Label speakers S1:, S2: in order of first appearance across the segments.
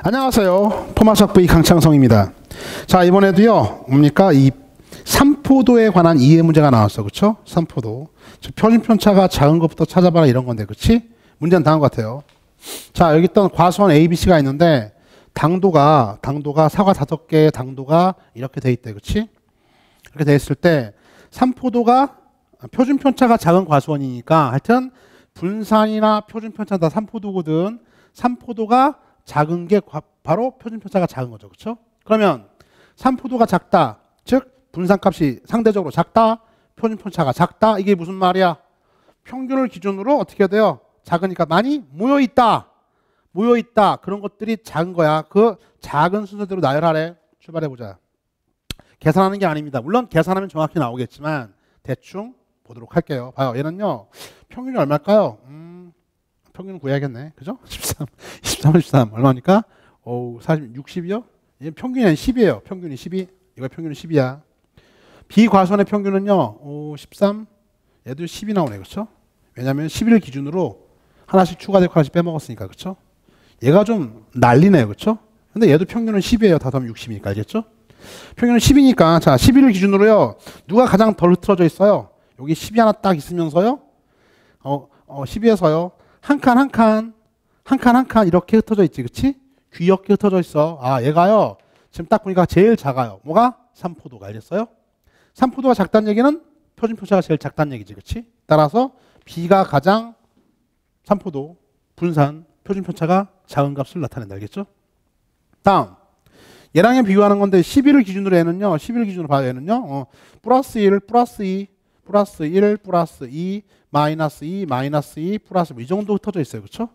S1: 안녕하세요. 포마석부의 강창성입니다. 자, 이번에도요, 뭡니까? 이 삼포도에 관한 이해 문제가 나왔어. 그쵸? 삼포도. 저 표준 편차가 작은 것부터 찾아봐라 이런 건데, 그치? 문제는 다음 것 같아요. 자, 여기 있던 과수원 ABC가 있는데, 당도가, 당도가 사과 다섯 개의 당도가 이렇게 돼 있대. 그치? 이렇게 돼 있을 때, 삼포도가 표준 편차가 작은 과수원이니까 하여튼 분산이나 표준 편차 다 삼포도거든. 삼포도가 작은 게 과- 바로 표준 편차가 작은 거죠. 그렇죠? 그러면 삼포도가 작다. 즉 분산값이 상대적으로 작다. 표준 편차가 작다. 이게 무슨 말이야? 평균을 기준으로 어떻게 해야 돼요? 작으니까 많이 모여 있다. 모여 있다. 그런 것들이 작은 거야. 그 작은 순서대로 나열하래. 출발해 보자. 계산하는 게 아닙니다. 물론 계산하면 정확히 나오겠지만 대충 보도록 할게요. 봐요. 얘는요. 평균이 얼마일까요? 음, 평균 구해야겠네. 그죠? 13, 23, 13 얼마니까? 오, 40, 60이요? 얘 평균이 아니 10이에요. 평균이 12. 이거 평균이 10이야. 비과선의 평균은요. 오, 13. 얘도 10이 나오네. 그렇죠? 왜냐면 11을 기준으로 하나씩 추가되고 하나씩 빼먹었으니까. 그렇죠? 얘가 좀 난리네요. 그렇죠? 근데 얘도 평균은 10이에요. 다 더하면 60이니까. 알겠죠? 평균은 10이니까 자 11을 기준으로요. 누가 가장 덜 틀어져 있어요? 여기 10이 하나 딱 있으면서요. 어, 어 10에서요. 한 칸 한 칸 한칸 한 칸 이렇게 흩어져 있지. 그치? 귀엽게 흩어져 있어. 아 얘가요. 지금 딱 보니까 제일 작아요. 뭐가? 삼포도가 알겠어요? 삼포도가 작다는 얘기는 표준 표차가 제일 작다는 얘기지. 그치? 따라서 B가 가장 삼포도 분산 표준 편차가 작은 값을 나타낸다. 알겠죠? 다음 얘랑 얘 비교하는 건데 11을 기준으로 얘는요. 11을 기준으로 봐요. 얘는요. 어, 플러스 1, 플러스 2, 플러스 1, 플러스 2, 마이너스 2, 마이너스 2, 플러스 뭐이 정도 흩어져 있어요. 그렇죠?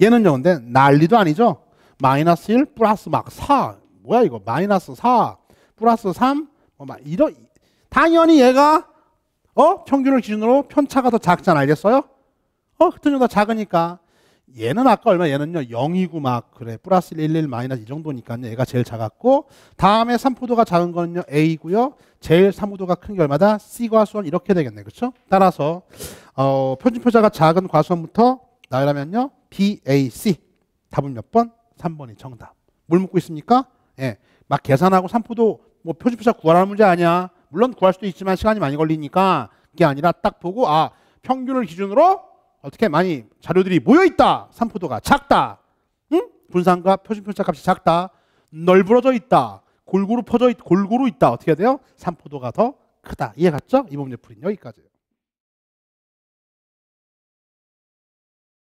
S1: 얘는요. 근데 난리도 아니죠. 마이너스 1, 플러스 막 4. 뭐야 이거? 마이너스 4, 플러스 3. 뭐 막 이런 당연히 얘가 어? 평균을 기준으로 편차가 더 작잖아. 알겠어요? 어? 흩어져 더 작으니까 얘는 아까 얼마 얘는요 0이고 막 그래 플러스 1, 1, 마이너스 이 정도니까요 얘가 제일 작았고 다음에 삼포도가 작은 거는요 A고요 제일 삼포도가 큰 게 얼마다 C 과수원 이렇게 되겠네 그렇죠 따라서 어, 표준 표자가 작은 과수원부터 나열하면요 B, A, C 답은 몇 번? 3번이 정답 뭘 묻고 있습니까? 예, 막 계산하고 삼포도 뭐 표준 표자 구하라는 문제 아니야 물론 구할 수도 있지만 시간이 많이 걸리니까 그게 아니라 딱 보고 아 평균을 기준으로 어떻게 많이 자료들이 모여 있다. 삼포도가 작다. 응? 분산과 표준 편차 값이 작다. 널브러져 있다. 골고루 퍼져 있, 골고루 있다. 어떻게 돼요? 삼포도가 더 크다. 이해 갔죠? 이번 문제 풀이는 여기까지예요.